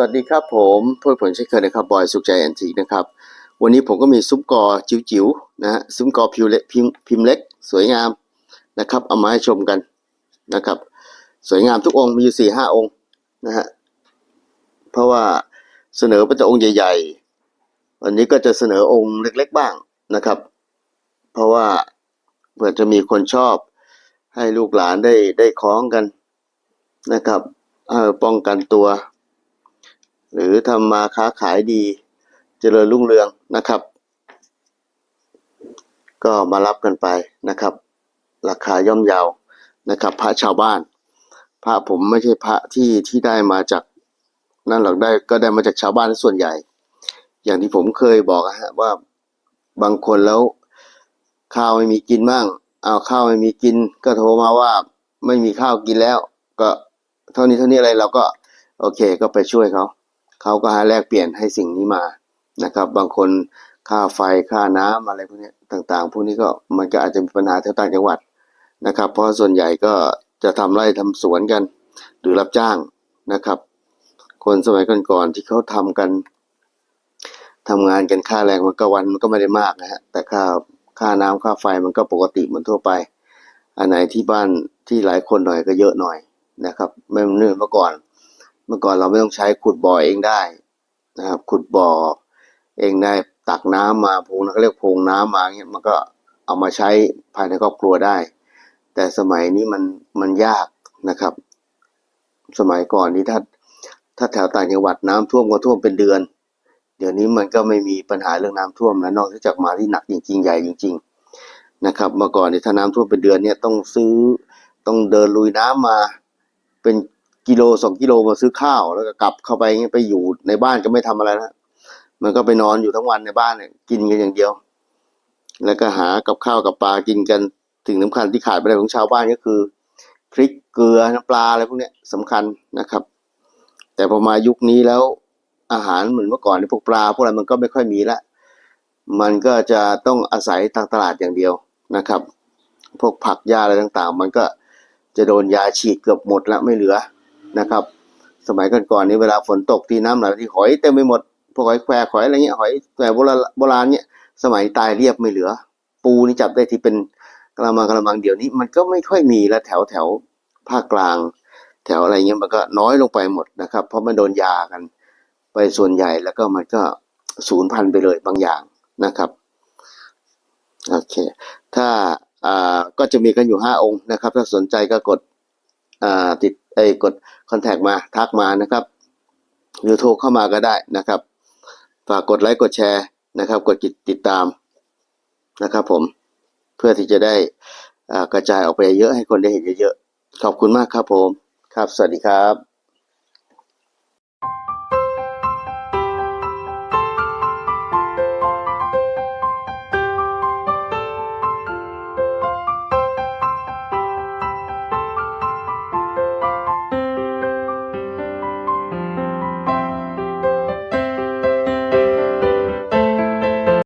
วัสดีครับผมถ้วยผลเช่นเคยนะครับบอยสุขใจแอนทีนะครับ วันนี้ผมก็มีซุ้มกอจิ๋วๆนะฮะซุ้มกอพิมพ์เล็กพิมพ์พิมพ์เล็ก สวยงามนะครับเอามาให้ชมกันนะครับ สวยงามทุกองค์มีอยู่สี่ห้าองค์นะฮะเพราะว่าเสนอเป็นแต่องค์ใหญ่ๆวันนี้ก็จะเสนอองค์เล็กๆบ้างนะครับ เพราะว่าเผื่อจะมีคนชอบให้ลูกหลานได้ได้คล้องกันนะครับเออป้องกันตัว หรือทำมาค้าขายดีเจริญรุ่งเรืองนะครับ ก็มารับกันไปนะครับ ราคาย่อมเยาวนะครับ พระชาวบ้าน พระผมไม่ใช่พระที่ที่ได้มาจากนั่นหรอกได้ก็ได้มาจากชาวบ้านส่วนใหญ่ อย่างที่ผมเคยบอกอะฮะว่าบางคนแล้วข้าวไม่มีกินบ้างเอาข้าวไม่มีกิน ก็โทรมาว่าไม่มีข้าวกินแล้ว ก็เท่านี้เท่านี้อะไรเราก็ โอเค ก็ไปช่วยเขา เขาก็หาแลกเปลี่ยนให้สิ่งนี้มานะครับ บางคนค่าไฟค่าน้ำอะไรพวกนี้ต่างๆ พวกนี้ก็มันก็อาจจะมีปัญหาแถวต่างจังหวัดนะครับ เพราะส่วนใหญ่ก็จะทำไร่ทำสวนกัน หรือรับจ้างนะครับ คนสมัยก่อนๆที่เขาทำกันทำงานกันค่าแรงมันก็วันมันก็ไม่ได้มากนะฮะแต่ค่าค่าน้ำค่าไฟมันก็ปกติเหมือนทั่วไป อันไหนที่บ้านที่หลายคนหน่อยก็เยอะหน่อยนะครับ ไม่เหมือนเมื่อก่อน มื่อก่อนเราไม่ต้องใช้ขุดบ่อเองได้นะครับ ขุดบ่อเองได้ตักน้ำมาพงเขาเรียกพงน้ำมาเงี้ยมันก็เอามาใช้ภายในครอบครัวได้ แต่สมัยนี้มันมันยากนะครับ สมัยก่อนนี่ถ้าถ้าแถวต่างจังหวัดน้ำท่วมก็ท่วมเป็นเดือน เดี๋ยวนี้มันก็ไม่มีปัญหาเรื่องน้ำท่วมแล้วนอกจากมาที่หนักจริงๆใหญ่จริง ๆนะครับ เมื่อก่อนนี่ถ้าน้ำท่วมเป็นเดือนเนี่ยต้องซื้อต้องเดินลุยน้ำมาเป็น กิโลสองกิโลมาซื้อข้าว แล้วก็กลับเข้าไปเงี้ไปอยู่ในบ้านก็ไม่ทำอะไรนะมันก็ไปนอนอยู่ทั้งวันในบ้านเนี่ยกินกันอย่างเดียว แล้วก็หากับข้าวกับปลากินกันสิ่งสำคัญที่ขาดไม่ได้ของชาวบ้านก็คือพริกเกลือน้ำปลาอะไรพวกเนี้ยสำคัญนะครับ แต่พอมายุคนี้แล้วอาหารเหมือนเมื่อก่อนที่พวกปลาพวกอะไรมันก็ไม่ค่อยมีละมันก็จะต้องอาศัยทางตลาดอย่างเดียวนะครับ พวกผักหญ้าอะไรต่างๆ มันก็จะโดนยาฉีดเกือบหมดแล้วไม่เหลือ นะครับ สมัยก่อนๆนี้เวลาฝนตกที่น้ำไหลที่หอยเต็มไปหมดพวกหอยแควหอยอะไรเงี้ยหอยแควโบราณโบราณเนี้ยสมัยตายเรียบไม่เหลือ ปูนี่จับได้ที่เป็นกระมังกระมังเดี๋ยวนี้ มันก็ไม่ค่อยมีแล้วแถวแถวภาคกลาง แถวอะไรเงี้ยมันก็น้อยลงไปหมดนะครับ เพราะมันโดนยากัน ไปส่วนใหญ่แล้วก็มันก็สูญพันไปเลยบางอย่างนะครับโอเคถ้าอ่าก็จะมีกันอยู่ห้าองค์นะครับ ถ้าสนใจก็กดอ่าติด อ้กดคอนแทคมาทักมานะครับ หรือโทรเข้ามาก็ได้นะครับ ฝากกดไลค์กดแชร์นะครับ กดติดตามนะครับ ผมเพื่อที่จะได้อ่ากระจายออกไปเยอะให้คนได้เห็นเยอะๆขอบคุณมากครับผม ครับ สวัสดีครับ